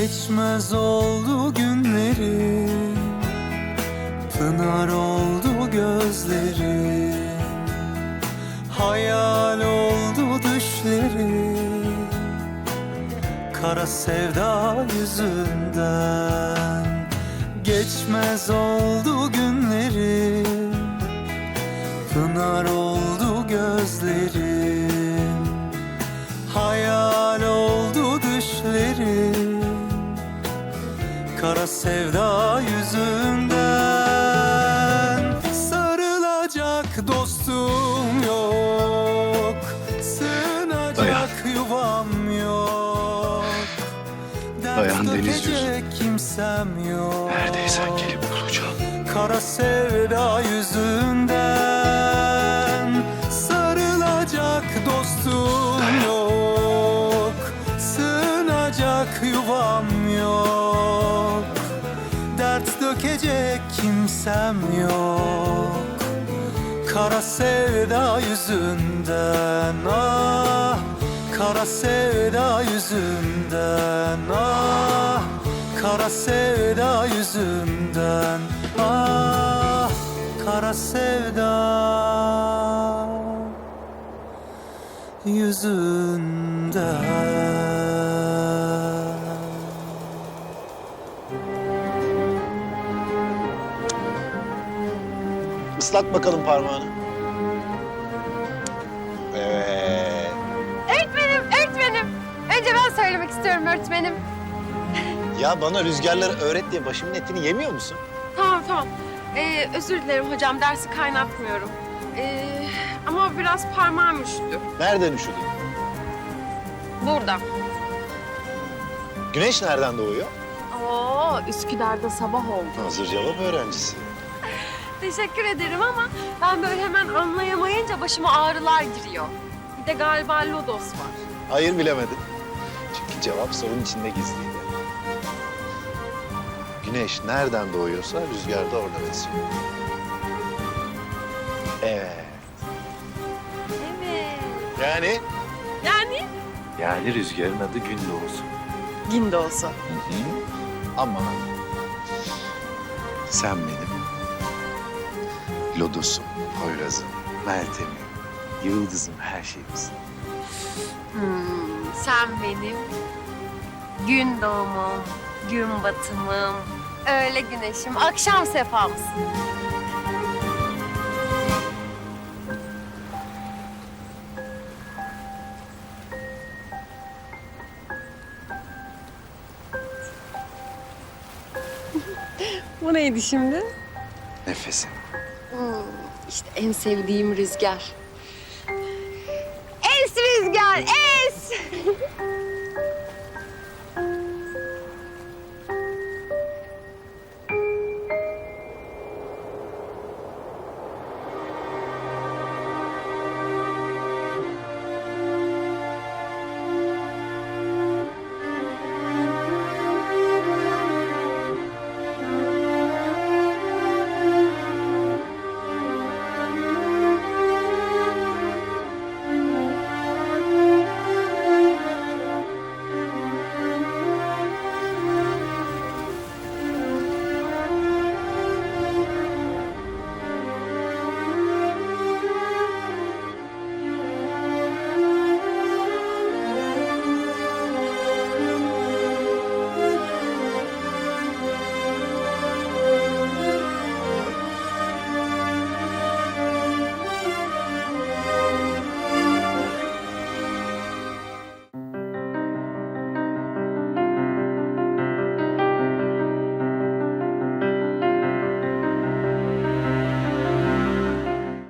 Geçmez oldu günlerim. Pınar oldu gözlerim. Hayal oldu düşlerim. Kara sevda yüzünden. Geçmez oldu günlerim. Pınar oldu Kara sevda yüzünden Sarılacak dostum yok Sığınacak Dayan. yuvam yok Dayan deniz yüzü. kimsem yok Neredeysen gelip bulacağım. Kara sevda yüzünden Sığınacak yuvam yok. Dert dökecek kimsem yok. Kara sevda yüzünden ah Kara sevda yüzünden ah Kara sevda yüzünden ah Kara sevda yüzünden Islat bakalım parmağını. Evet. Öğretmenim, öğretmenim. Önce ben söylemek istiyorum öğretmenim. Ya bana rüzgarları öğret diye başımın etini yemiyor musun? Tamam, tamam. Ee, özür dilerim hocam, dersi kaynatmıyorum. Ee, ama biraz parmağım üşüdü. Nereden üşüdün? Burada. Güneş nereden doğuyor? Oo, Üsküdar'da sabah oldu. Hazır cevap öğrencisi. Teşekkür ederim ama ben böyle hemen anlayamayınca başıma ağrılar giriyor. Bir de galiba lodos var. Hayır bilemedin. Çünkü cevap sorunun içinde gizliydi. Güneş nereden doğuyorsa rüzgar da oradan esiyor. Evet. Evet. Yani? Yani? Yani rüzgarın adı gün doğusu. Gün doğusu. Ama sen benim Lodos'um, Poyraz'ım, Meltem'im, Yıldız'ım, her şeyimsin. Hmm, sen benim gün doğumum, gün batımım, öğle güneşim, akşam sefamsın. Bu neydi şimdi? Nefesim. İşte en sevdiğim rüzgar. Es rüzgar, es!